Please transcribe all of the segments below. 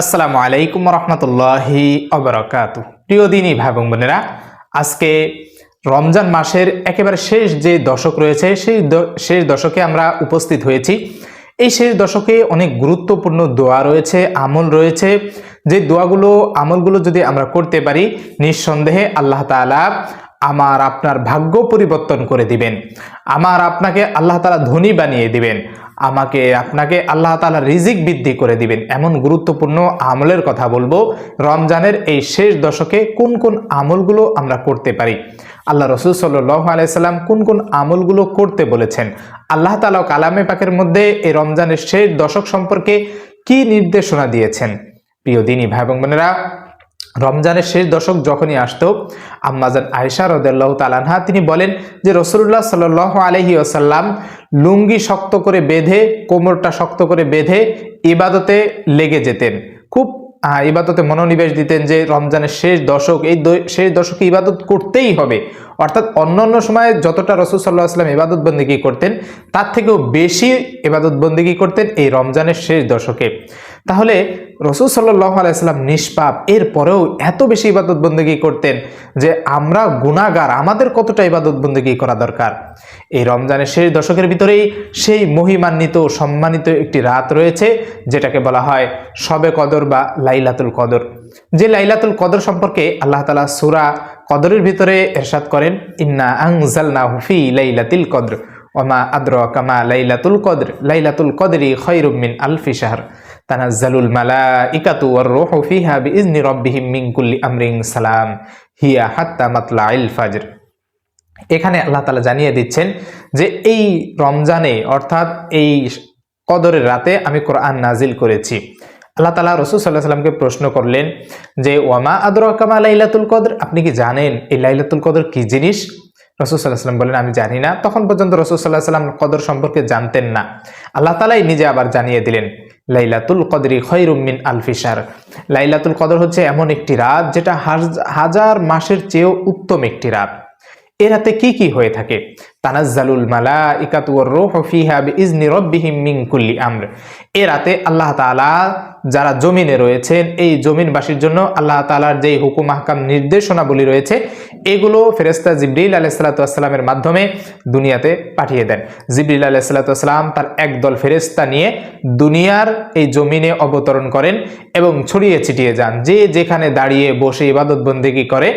আসসালামু আলাইকুম রহমতুল্লাহি অবরাকাত প্রিয় দিনই ভাই বোন বোনেরা, আজকে রমজান মাসের একেবারে শেষ যে দশক রয়েছে, সেই শেষ দশকে আমরা উপস্থিত হয়েছি। এই শেষ দশকে অনেক গুরুত্বপূর্ণ দোয়া রয়েছে, আমল রয়েছে। যে দোয়াগুলো, আমলগুলো যদি আমরা করতে পারি, নিঃসন্দেহে আল্লাহ তাআলা আমার আপনার ভাগ্য পরিবর্তন করে দিবেন। আমার আপনাকে আল্লাহ তাআলা ধনী বানিয়ে দিবেন। আমাকে, আপনাকে আল্লাহ তাআলা রিজিক বৃদ্ধি করে দিবেন। এমন গুরুত্বপূর্ণ আমলের কথা বলব, রমজানের এই শেষ দশকে কোন কোন আমলগুলো আমরা করতে পারি? আল্লাহ রসুল সাল্লাহ আলাইসাল্লাম কোন কোন আমলগুলো করতে বলেছেন? আল্লাহ তালা কালামে পাকের মধ্যে এই রমজানের শেষ দশক সম্পর্কে কি নির্দেশনা দিয়েছেন? প্রিয় দিনী ভাই বোনেরা রমজানের শেষ দশক যখনই আসতো, আম্মাজান আয়সা রদাল্লাহ তালানহা তিনি বলেন যে রসুল্লাহ সাল আলহি আসাল্লাম লুঙ্গি শক্ত করে বেঁধে, কোমরটা শক্ত করে বেঁধে ইবাদতে লেগে যেতেন। খুব ইবাদতে মনোনিবেশ দিতেন যে, রমজানের শেষ দশক, এই শেষ দশকে ইবাদত করতেই হবে। অর্থাৎ অন্য অন্য সময় যতটা রসুল সাল্লাহ আসলাম ইবাদত বন্দিগি করতেন, তার থেকেও বেশি ইবাদত বন্দিগি করতেন এই রমজানের শেষ দশকে। তাহলে রসুল সাল্লাহ আলাইসাল্লাম নিষ্পাপ, এরপরেও এত বেশি ইবাদত বন্দিগি করতেন যে আমরা গুণাগার আমাদের কতটা ইবাদত বন্দিগি করা দরকার? এই রমজানের শেষ দশকের ভিতরেই সেই মহিমান্বিত, সম্মানিত একটি রাত রয়েছে, যেটাকে বলা হয় সবে কদর বা লাইলাতুল কদর। যে লাইলাতুল কদর সম্পর্কে আল্লাহ তালা সুরা কদরের ভিতরে এরশাদ করেন, ইন্না আংজালনা হুফি লাইলাতিল কদর, ওমা আদ্র কামা লাইলাতুল কদর, লাইলাতুল কদরি খৈরুম মিন আলফি শাহর। তানাজ্জালুল মালাইকাতু ওয়ার রূহু ফিহা বিইজনি রাব্বিহিম মিন কুল্লি আমরিন সালাম, হিয়া হাত্তা মাতলাইল ফাজর। এখানে আল্লাহ তালা জানিয়ে দিচ্ছেন যে এই রমজানে, অর্থাৎ এই কদরের রাতে আমি কোরআন নাজিল করেছি। আল্লাহ তালা রসুল সাল্লাহ সাল্লামকে প্রশ্ন করলেন যে, ওয়ামা আদর কামা লাইলাতুল কদর? আপনি কি জানেন এই লাইলাতুল কদর কি জিনিস? রসুল সাল্লাহ সাল্লাম বলেন আমি জানি না। তখন পর্যন্ত রসুল সাল্লাহ সাল্লাম কদর সম্পর্কে জানতেন না। আল্লাহ তালাই নিজে আবার জানিয়ে দিলেন, লাইলাতুল কদরি খৈরুম মিন আলফিসার লাইলাতুল কদর হচ্ছে এমন একটি রাত যেটা হাজার মাসের চেয়েও উত্তম একটি রাত। এ রাতে কি কি হয়ে থাকে? তানাজ্জালুল মালাইকাতু ওয়ার রূহু ফিহা বিইজনি রাব্বিহিম মিন কুল্লি আমর। এ রাতে আল্লাহ তাআলা যারা জমিনে রয়েছেন, এই জমিনবাসীর জন্য আল্লাহ তাআলার যেই হুকুম, আহকাম, নির্দেশনাবলী রয়েছে, এগুলো ফেরেশতা জিবরিল আলাইহিস সালাতু ওয়াসসালামের মাধ্যমে দুনিয়াতে পাঠিয়ে দেন। জিবরিল আলাইহিস সালাতু ওয়াসসালাম তার একদল ফেরেশতা নিয়ে দুনিয়ার এই জমিনে অবতরণ করেন এবং ছড়িয়ে ছিটিয়ে যান। যে যেখানে দাঁড়িয়ে বসে ইবাদত বন্দেগী করে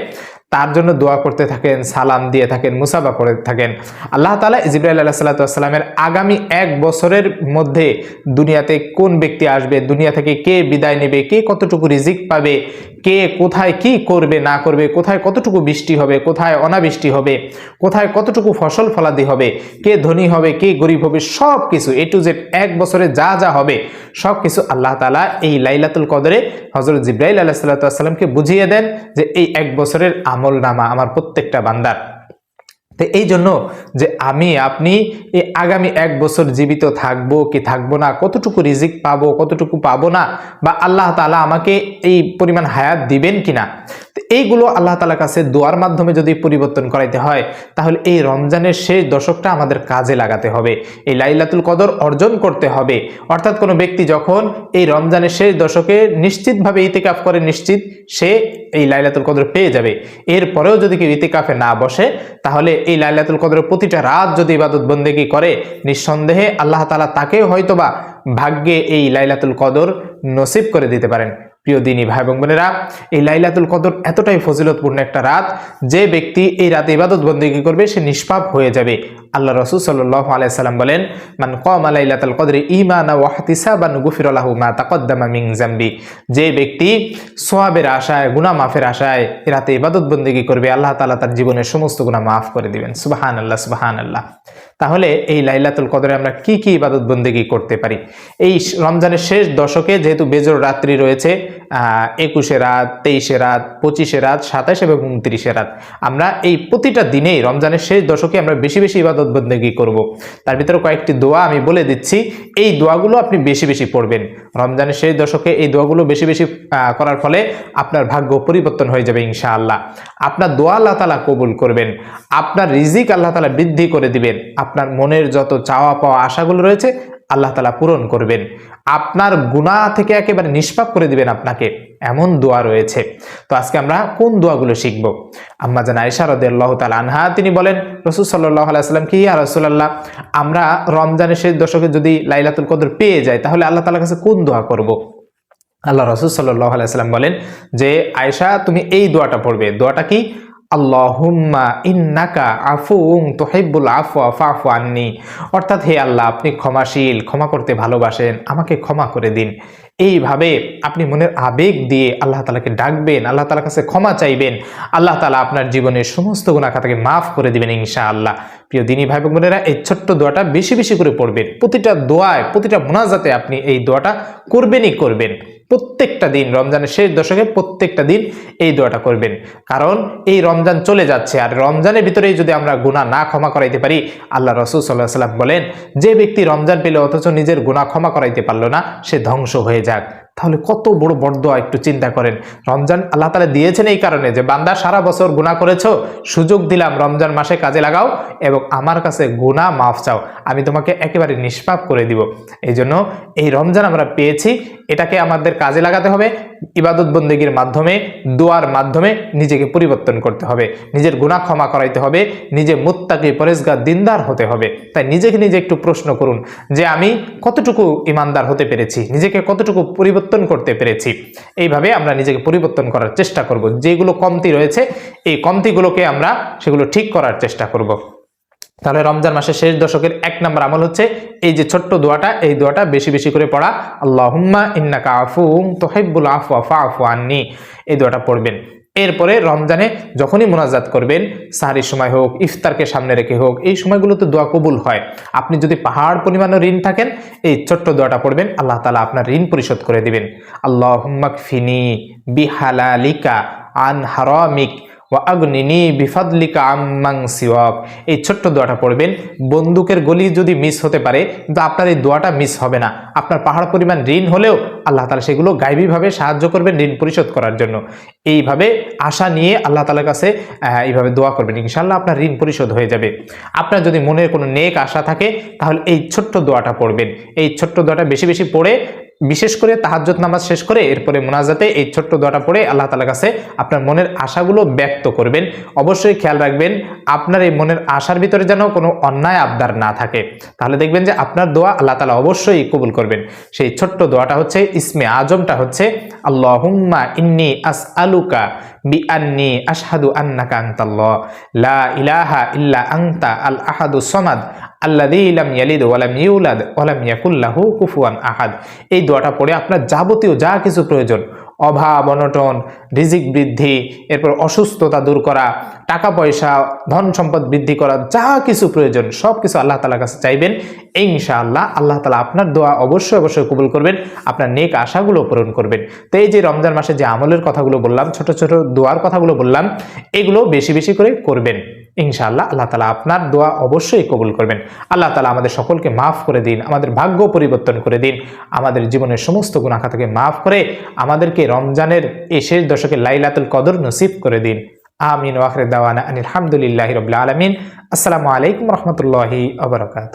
তার জন্য দোয়া করতে থাকেন, সালাম দিয়ে থাকেন মুসাবা করে থাকেন। আল্লাহ তালা ইজিব্রাইল আল্লাহ সাল্লাতামের আগামী এক বছরের মধ্যে দুনিয়াতে কোন ব্যক্তি আসবে, দুনিয়া থেকে কে বিদায় নেবে, কে কতটুকু রিজিক পাবে কে কোথায় কি করবে, না করবে, কোথায় কতটুকু বৃষ্টি হবে, কোথায় অনাবৃষ্টি হবে, কোথায় কতটুকু ফসল ফলাদি হবে, কে ধনী হবে, কে গরিব হবে, সব কিছু এ টু জেড এক বছরে যা যা হবে, সব কিছু আল্লাহ তালা এই লাইলাতুল কদরে হজরত জিব্রাইল আল্লাহ সাল্লামকে বুঝিয়ে দেন যে এই এক বছরের আমল নামা আমার প্রত্যেকটা বান্দার। তো এই জন্য যে আমি, আপনি এই আগামী এক বছর জীবিত থাকব কি থাকব না, কতটুকু রিজিক পাবো, কতটুকু পাবো না, বা আল্লাহ তালা আমাকে এই পরিমাণ হায়াত দিবেন কিনা? এইগুলো আল্লাহ তালার কাছে দোয়ার মাধ্যমে যদি পরিবর্তন করাইতে হয়, তাহলে এই রমজানের শেষ দশকটা আমাদের কাজে লাগাতে হবে। এই লাইলাতুল কদর অর্জন করতে হবে। অর্থাৎ কোনো ব্যক্তি যখন এই রমজানের শেষ দশকে নিশ্চিতভাবে ইতিকাফ করে, নিশ্চিত সে এই লাইলাতুল কদর পেয়ে যাবে। এরপরেও যদি কেউ ইতিকাফে না বসে, তাহলে এই লাইলাতুল কদরের প্রতিটা রাত যদি ইবাদত বন্দেগি করে, নিঃসন্দেহে আল্লাহ তালা তাকেও হয়তোবা ভাগ্যে এই লাইলাতুল কদর নসিব করে দিতে পারেন। প্রিয় দিনী ভাই এবং বোনেরা, এই লাইলাতুল কদর এতটাই ফজিলতপূর্ণ একটা রাত, যে ব্যক্তি এই রাতে ইবাদত বন্দী করবে, সে নিষ্পাপ হয়ে যাবে। আল্লাহ রসুল সাল্লাহ আলাইসাল্লাম বলেন, মান কম লাইলাতুল কদরে ইমানা ওয়াহতিসাবান গুফিরলাহু মা তাকদ্দামা মিং জাম্বি যে ব্যক্তি সোয়াবের আশায়, গুনাহ মাফের আশায় রাতে ইবাদত বন্দেগি করবে, আল্লাহ তাআলা তার জীবনের সমস্ত গুনাহ মাফ করে দিবেন। সুবাহান আল্লাহ সুবাহান আল্লাহ তাহলে এই লাইলাতুল কদরে আমরা কি কি ইবাদত বন্দেগি করতে পারি? এই রমজানের শেষ দশকে যেহেতু বেজর রাত্রি রয়েছে একুশে রাত, তেইশে রাত, পঁচিশে রাত, সাতাশ এবং উনত্রিশে রাত, আমরা এই প্রতিটা দিনেই রমজানের শেষ দশকে আমরা বেশি বেশি ইবাদত বন্দেগি করব। তার ভিতরে কয়েকটি দোয়া আমি বলে দিচ্ছি। এই দোয়াগুলো আপনি বেশি বেশি পড়বেন। রমজানের সেই দশকে এই দোয়াগুলো বেশি বেশি করার ফলে আপনার ভাগ্য পরিবর্তন হয়ে যাবে ইনশাআল্লাহ। আপনার দোয়া আল্লাহ তালা কবুল করবেন। আপনার রিজিক আল্লাহ তালা বৃদ্ধি করে দিবেন। আপনার মনের যত চাওয়া পাওয়া আশাগুলো রয়েছে আল্লাহ তালা পূরণ করবেন। আপনার গুনাহ থেকে একেবারে নিষ্পাপ করে দিবেন আপনাকে। এমন দোয়া রয়েছে। তো আজকে আমরা কোন দোয়াগুলো শিখব? আম্মা জান আয়সা রদাল্লাহ তালা আনহা, তিনি বলেন, রসুল সাল্লাহ আলাইসাল্লাম কি আর রসুল্লাহ আমরা রমজানের শেষ দশকে যদি লাইলাতুল কদর পেয়ে যাই, তাহলে আল্লাহ তালার কাছে কোন দোয়া করব? আল্লাহ রসুল সাল্লাহ আলাইসাল্লাম বলেন যে আয়সা তুমি এই দোয়াটা পড়বে। দোয়াটা কি? আল্লাহুম্মা ইন্নাকা আফুং তোহেব্বুল আফওয়া ফাফু আননি। অর্থাৎ হে আল্লাহ, আপনি ক্ষমাশীল, ক্ষমা করতে ভালোবাসেন, আমাকে ক্ষমা করে দিন। এইভাবে আপনি মনের আবেগ দিয়ে আল্লাহ তালাকে ডাকবেন, আল্লাহ তালার কাছে ক্ষমা চাইবেন, আল্লাহ তালা আপনার জীবনের সমস্ত গুণাখাতাকে মাফ করে দিবেন ইনশা আল্লাহ প্রিয় দিনী ভাই বোনেরা, এই ছোট্ট দোয়াটা বেশি বেশি করে পড়বেন। প্রতিটা দোয়ায়, প্রতিটা মোনাজাতে আপনি এই দোয়াটা করবেনই করবেন। প্রত্যেকটা দিন, রমজানের শেষ দশকে প্রত্যেকটা দিন এই দোয়াটা করবেন। কারণ এই রমজান চলে যাচ্ছে, আর রমজানের ভিতরেই যদি আমরা গুণা না ক্ষমা করাইতে পারি, আল্লাহ রসুল সাল্লাহ সাল্লাম বলেন, যে ব্যক্তি রমজান পেলে, অথচ নিজের গুণা ক্ষমা করাইতে পারল না, সে ধ্বংস হয়ে যাক, তাহলে কত বড় বরদোয়া একটু চিন্তা করেন। রমজান আল্লাহ তালা দিয়েছেন এই কারণে যে, বান্দা সারা বছর গুণা করেছ, সুযোগ দিলাম, রমজান মাসে কাজে লাগাও এবং আমার কাছে গুণা মাফ চাও। আমি তোমাকে একেবারে নিষ্পাপ করে দিব। এই জন্য এই রমজান আমরা পেয়েছি, এটাকে আমাদের কাজে লাগাতে হবে। ইবাদত বন্দেগীর মাধ্যমে, দোয়ার মাধ্যমে নিজেকে পরিবর্তন করতে হবে। নিজের গুণা ক্ষমা করাইতে হবে, নিজে মুত্তাকি পরেশগার দিনদার হতে হবে। তাই নিজেকে নিজে একটু প্রশ্ন করুন যে আমি কতটুকু ইমানদার হতে পেরেছি? নিজেকে কতটুকু পরিবর্তন করতে পেরেছি? এইভাবে আমরা নিজেকে পরিবর্তন করার চেষ্টা করব। যেগুলো কমতি রয়েছে, এই কমতিগুলোকে আমরা সেগুলো ঠিক করার চেষ্টা করব। তাহলে রমজান মাসের শেষ দশকের এক নম্বর আমল হচ্ছে এই যে ছোট্ট দোয়াটা, এই দোয়াটা বেশি বেশি করে পড়া, আল্লাহুম্মা ইন্নাকা আফুং তোহেব্বুল আফু আফা আফু এই দোয়াটা পড়বেন। এরপরে রমজানে যখনই মোনাজাত করবেন, সাহারির সময় হোক, ইফতারকে সামনে রেখে হোক, এই সময়গুলোতে দোয়া কবুল হয়। আপনি যদি পাহাড় পরিমাণও ঋণ থাকেন, এই ছোট্ট দোয়াটা পড়বেন, আল্লাহ তালা আপনার ঋণ পরিশোধ করে দিবেন। আল্লাহ ফিনি বিহালালিকা আন হারামিক ওয়া আগ্নিনি বিফাদলিকা আম্মাং সিওয়াক। এই ছোট্ট দোয়াটা পড়বেন, বন্দুকের গলি যদি মিস হতে পারে, কিন্তু আপনার এই দোয়াটা মিস হবে না। আপনার পাহাড় পরিমাণ ঋণ হলেও আল্লাহ তালা সেগুলো গাইবীভাবে সাহায্য করবেন ঋণ পরিশোধ করার জন্য। এইভাবে আশা নিয়ে আল্লাহ তালার কাছে এইভাবে দোয়া করবেন ইনশাল্লাহ আপনার ঋণ পরিশোধ হয়ে যাবে। আপনার যদি মনের কোনো নেক আশা থাকে, তাহলে এই ছোট্ট দোয়াটা পড়বেন। এই ছোট্ট দোয়াটা বেশি বেশি পড়ে বিশেষ করে তাহাজ্জত নামাজ শেষ করে এরপরে মোনাজাতে এই ছোট্ট দোয়াটা পড়ে আল্লাহ তালার কাছে আপনার মনের আশাগুলো ব্যক্ত করবেন। অবশ্যই খেয়াল রাখবেন, আপনার এই মনের আশার ভিতরে যেন কোনো অন্যায় আবদার না থাকে। তাহলে দেখবেন যে আপনার দোয়া আল্লাহ তালা অবশ্যই কবুল করবেন। সেই ছোট্ট দোয়াটা হচ্ছে, ইসমে আজমটা হচ্ছে, আল্লাহুম্মা ইন্নি আস আলুকা বি আন্নি আশহাদু আন্নাকা আনতাল্লাহ। লা ইলাহা ইল্লা আনতা আল আহাদু সমাদ আল্লাযী ইলাম ইয়ালিদ ওয়ালাম ইউলাদ ওয়ালাম ইয়াকুল্লাহু কুফুয়ান আহাদ। এই দোয়াটা পড়ে আপনার যাবতীয় যা কিছু প্রয়োজন অভাব, অনটন, রিজিক বৃদ্ধি, এরপর অসুস্থতা দূর করা, টাকা পয়সা, ধন সম্পদ বৃদ্ধি করা, যা কিছু প্রয়োজন, সব কিছু আল্লাহ তালার কাছে চাইবেন। ইনশাআল্লাহ আল্লাহ তালা আপনার দোয়া অবশ্যই অবশ্যই কবুল করবেন, আপনার নেক আশাগুলো পূরণ করবেন। তো এই যে রমজান মাসে যে আমলের কথাগুলো বললাম, ছোট ছোট দোয়ার কথাগুলো বললাম, এগুলো বেশি বেশি করে করবেন। ইনশাআল্লাহ আল্লাহ তালা আপনার দোয়া অবশ্যই কবুল করবেন। আল্লাহ তালা আমাদের সকলকে মাফ করে দিন, আমাদের ভাগ্য পরিবর্তন করে দিন, আমাদের জীবনের সমস্ত গুণাখা থেকে মাফ করে আমাদেরকে রমজানের এই শেষ দশকে লাইলাতুল কদর নসিব করে দিন। আমিন ওয়াখরে দাওয়ানা আনিল হামদুলিল্লাহ রবিল আলমিন। আসসালামু আলাইকুম রহমতুল্লাহি আবরকাত